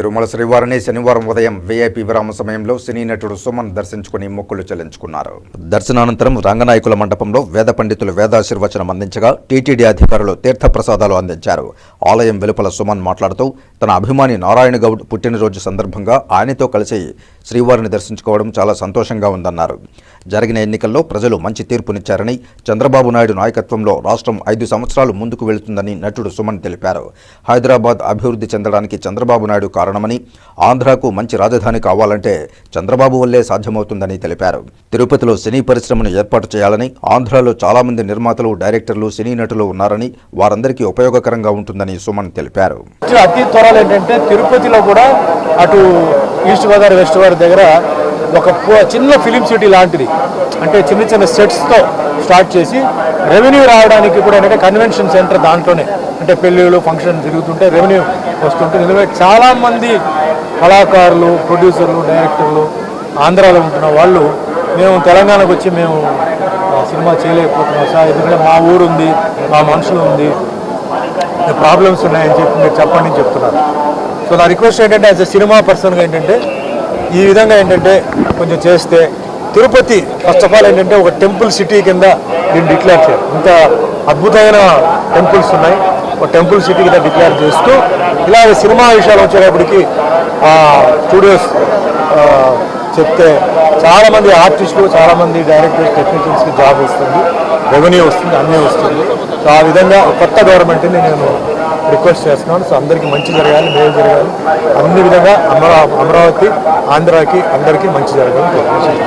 తిరుమల శ్రీవారిని శనివారం ఉదయం వీఐపీ విరామ సమయంలో సినీ నటుడు సుమన్ దర్శించుకుని మొక్కులు చెల్లించుకున్నారు. దర్శనానంతరం రంగనాయకుల మండపంలో వేద పండితులు వేదాశీర్వచనం అందించగా టీటీడీ అధికారులు తీర్థ ప్రసాదాలు అందించారు. ఆలయం వెలుపల సుమన్ మాట్లాడుతూ తన అభిమాని నారాయణ గౌడ్ పుట్టినరోజు సందర్భంగా ఆయనతో కలిసి శ్రీవారిని దర్శించుకోవడం చాలా సంతోషంగా ఉందన్నారు. జరిగిన ఎన్నికల్లో ప్రజలు మంచి తీర్పునిచ్చారని చంద్రబాబు నాయుడు నాయకత్వంలో రాష్ట్రం ఐదు సంవత్సరాలు ముందుకు వెళుతుందని నటుడు సుమన్ తెలిపారు. హైదరాబాద్ అభివృద్ధి చెందడానికి చంద్రబాబు నాయుడు కారణమని ఆంధ్రాకు మంచి రాజధాని కావాలంటే చంద్రబాబు వల్లే సాధ్యమవుతుందని తెలిపారు. తిరుపతిలో సినీ పరిశ్రమను ఏర్పాటు చేయాలని ఆంధ్రాలో చాలా మంది నిర్మాతలు డైరెక్టర్లు సినీ నటులు ఉన్నారని వారందరికీ ఉపయోగకరంగా ఉంటుందని సుమన్ తెలిపారు. అతి త్వరలో ఏంటంటే తిరుపతిలో కూడా అటు ఈస్ట్ గోదావరి వెస్ట్ గోదావరి దగ్గర ఒక చిన్న ఫిలిం సిటీ లాంటిది. అంటే చిన్న చిన్న సెట్స్తో స్టార్ట్ చేసి రెవెన్యూ రావడానికి కూడా ఏంటంటే కన్వెన్షన్ సెంటర్ దాంట్లోనే. అంటే పెళ్ళిళ్ళు ఫంక్షన్ జరుగుతుంటే రెవెన్యూ వస్తుంటే నిజమే చాలామంది కళాకారులు ప్రొడ్యూసర్లు డైరెక్టర్లు ఆంధ్రాలో ఉంటున్న వాళ్ళు మేము తెలంగాణకు వచ్చి మేము సినిమా చేయలేకపోతున్నాం సార్. ఎందుకంటే మా ఊరు ఉంది మా మనుషులు ఉంది. ప్రాబ్లమ్స్ ఉన్నాయని చెప్పి మీరు చెప్పండి అని చెప్తున్నారు. సో నా రిక్వెస్ట్ ఏంటంటే యాజ్ ఎ సినిమా పర్సన్గా ఏంటంటే ఈ విధంగా ఏంటంటే కొంచెం చేస్తే తిరుపతి ఫస్ట్ ఆఫ్ ఆల్ ఏంటంటే ఒక టెంపుల్ సిటీ కింద దీన్ని డిక్లేర్ చేయాలి. ఇంత అద్భుతమైన టెంపుల్స్ ఉన్నాయి. ఒక టెంపుల్ సిటీ కింద డిక్లేర్ చేస్తూ ఇలా సినిమా విషయాలు వచ్చేటప్పటికి స్టూడియోస్ చెప్తే చాలామంది ఆర్టిస్టులు చాలామంది డైరెక్టర్స్ టెక్నీషియన్స్కి జాబ్ వస్తుంది. రెవెన్యూ వస్తుంది అన్నీ వస్తుంది. సో ఆ విధంగా కొత్త గవర్నమెంట్ని నేను రిక్వెస్ట్ చేస్తున్నాను. సో అందరికీ మంచి జరగాలి మేలు జరగాలి. అన్ని విధంగా అమరా అమరావతి ఆంధ్రాకి అందరికీ మంచి జరగాలని